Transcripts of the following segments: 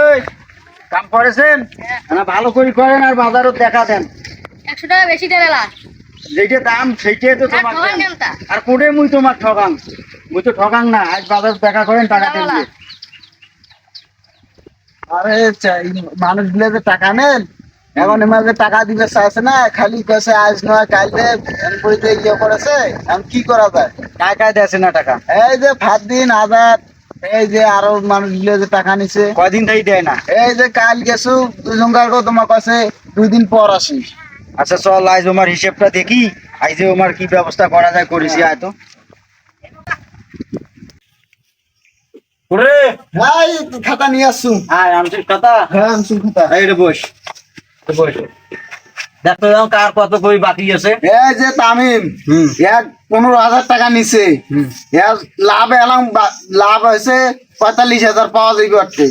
এই কাম করেছেন? না ভালো করে করেন আর বাজারও দেখা দেন। একশো টাকা বেশি এলা যেটা দাম সেইটাই তো আর তোমার কোটে মুই তোমার ঠগাং। মুই তো ঠগাং না আজ বাজার দেখা করেন টাকা দেন। আরে মানুষগুলো যে টাকা নেন এখন টাকা দিবে চাইছে না খালি কয়েছে আজ নয় কাল দেব এরপরে ইয়ে করেছে এখন কি করা যায়? কায় কায় দেছে না টাকা? এই যে ভাত দিন আজাদ এই যে আরও মানুষগুলো যে টাকা নিছে। কয়দিন থেকে দেয় না? এই যে কাল গেছু দুজন কালকে তোমার কাছে দুই দিন পর আসি। আচ্ছা চল আজ তোমার হিসেবটা দেখি। আজ তোমার কি ব্যবস্থা করা যায় করেছি আয় তো। ওরে! ভাই খাতা নিয়ে আসছু। আয় আমসির কথা হ্যাঁ আমছু খাতা। এই রে বস। বস। দেখ কার কত কই বাকি আছে? এই যে তামিম এক পনেরো হাজার টাকা নিছে। এর লাভ এলাম লাভ হয়েছে পঁয়তাল্লিশ হাজার পাওয়া যাইবে আটকে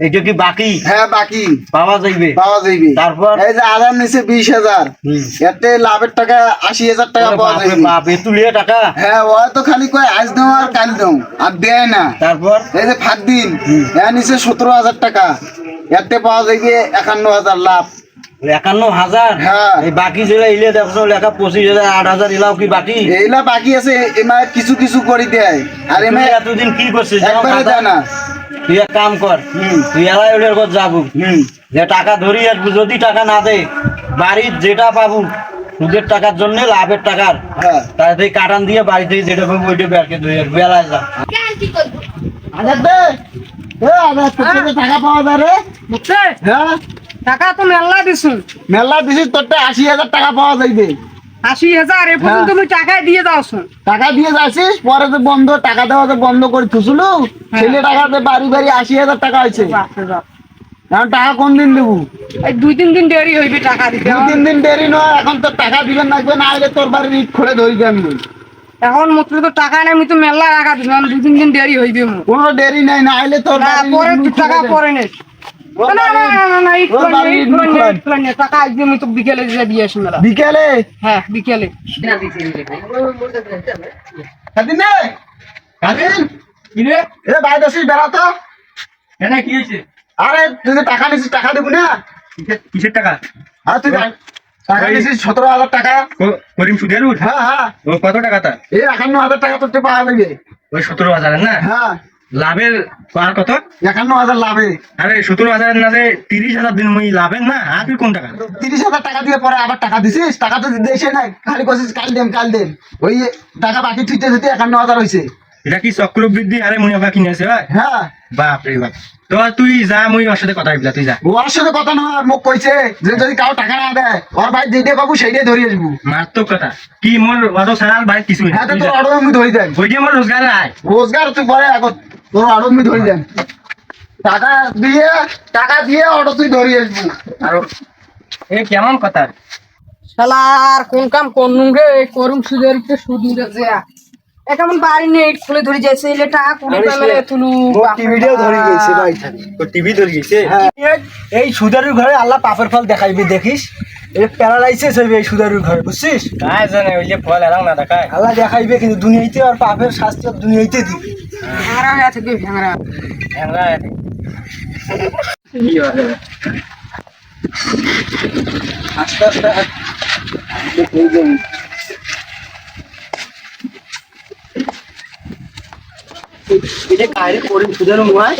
এইটা কি বাকি? হ্যাঁ বাকি। পাওয়া যাইবে? পাওয়া যাইবে। তারপর? এই যে আধার নিছে বিশ হাজার। হুম। এতে লাভের টাকা আশি হাজার টাকা ওরে পাওয়া বাপ রে যাইবে। বাপ তুলিয়ে টাকা? হ্যাঁ ও তো খালি কয় আজ দাও আর কাল দাও আর দেয় না। তারপর? এই যে ফাঁক দিন হুম। এর নিচে সতেরো হাজার টাকা। এতে পাওয়া যাইবে একান্ন হাজার লাভ। একান্ন হাজার? হ্যাঁ। এই বাকি যেটা ইলে দেখছ লেখা পঁচিশ হাজার আট হাজার এলাও কি বাকি? এইলা বাকি আছে এমায় কিছু কিছু করে দেয়। আর এমায় এতদিন কি করছিস? একবারে খাতা- তুই এক কাম কর তুই এলাই ওদের ঘর যাব। যে টাকা ধরি আসব যদি টাকা না দে বাড়ির যেটা পাবো সুদের টাকার জন্য লাভের টাকার। হ্যাঁ। তাই কাটান দিয়ে বাড়িতে যেটা পাবো ওইটা বেরকে ধুই আসব বেলায় যা। আজাদ দে কাছে টাকা পাওয়া বুঝছে হ্যাঁ। টাকা তো মেলা দিছু মেলা দিছিস তোরটা আশি হাজার টাকা পাওয়া যাইবে। আশি হাজার এ পর্যন্ত তুমি টাকায় দিয়ে টাকা দিয়ে যাচ্ছিস পরে তো বন্ধ টাকা দেওয়া তো বন্ধ করে থুসুলু ছেলে টাকাতে বাড়ি বাড়ি আশি হাজার টাকা হয়েছে। টাকা কোন দিন দেবো? এই দুই তিন দিন দেরি হইবে টাকা দিতে। দু তিন দিন দেরি নয় এখন তো টাকা দিবেন লাগবে না আগে তোর বাড়ির ইট খুলে ধরি আমি। এখন মতো তো টাকা নেই আমি তো মেলা টাকা এখন দুই তিন দিন দেরি হইবে কোনো দেরি নাই না আইলে তোর পরে টাকা পরে নে তো বিকেলে হ্যাঁ বিকেলে। বেড়াতো কি হয়েছে? আরে তুই টাকা নিছিস টাকা দেবো না। কিসের টাকা? আর তুই টাকা- নিছিস সতেরো হাজার টাকা। করিম সুদের উঠ? হ্যাঁ হ্যাঁ। কত টাকা তার? এই একান্ন হাজার টাকা তোর পাওয়া যাবে। ওই সতেরো হাজারের না? হ্যাঁ। লাভের আর কত? একান্ন হাজার লাভে। আরে সতেরো হাজারের না তিরিশ হাজার দিন মুই লাভের না? আর কোন টাকা? তিরিশ হাজার টাকা দিয়ে পরে আবার টাকা দিছিস? টাকা তো এসে নাই। খালি করছিস কাল দেন কাল দেন ওই টাকা বাকি থুইতে থুইতে একান্ন হাজার হয়েছে এটা কি চক্রবৃদ্ধি আরে মুনাফা কিনে আছে ভাই হ্যাঁ। বাপ রে বাপ। তো তুই যা মুই ওর সাথে কথা বললা তুই যা। ওর সাথে কথা নয় মোক কইছে যে যদি কাউ টাকা না দেয় ওর ভাই যেটাই পাবো সেইটাই ধরে আসব। মারাত্মক কথা। কি মোর অত সারা ভাই কিছুই না হ্যাঁ তোর যা। আমি ধরে দেন ওই যে মোর রোজগার নাই রোজগার তুই পরে আগত তোর অর্ডার আমি ধরে দেন টাকা দিয়ে টাকা দিয়ে অর্ডার তুই ধরে আসব। আর। এ কেমন কথা? শালার কোন কাম করনুম রে? করুম সুদের একটু সুদ নিতে যে কেমন বাড়ি নেই? খুলে ধরে যাইছে এলে টাকা কুড়ি পেলে তুলু টিভিটাও ধরে গেছে ভাই। তোর টিভি ধরে গেছে এই সুদারুর ঘরে আল্লাহ পাপের ফল দেখাইবি দেখিস? এই প্যারালাইসিস হইবে এই সুদারুর ঘরে বুঝছিস? কাজ জানে ওই যে ফল এলাম না দেখায়। আল্লাহ দেখাইবে কিন্তু দুনিয়াইতে আর পাপের শাস্তি আর দুনিয়াইতে দিবে। ভ্যাংরা হয়ে থেকে ভ্যাংরা আছে আস্তে আস্তে এটা কাহিনী করিম সুদের মুয়ায়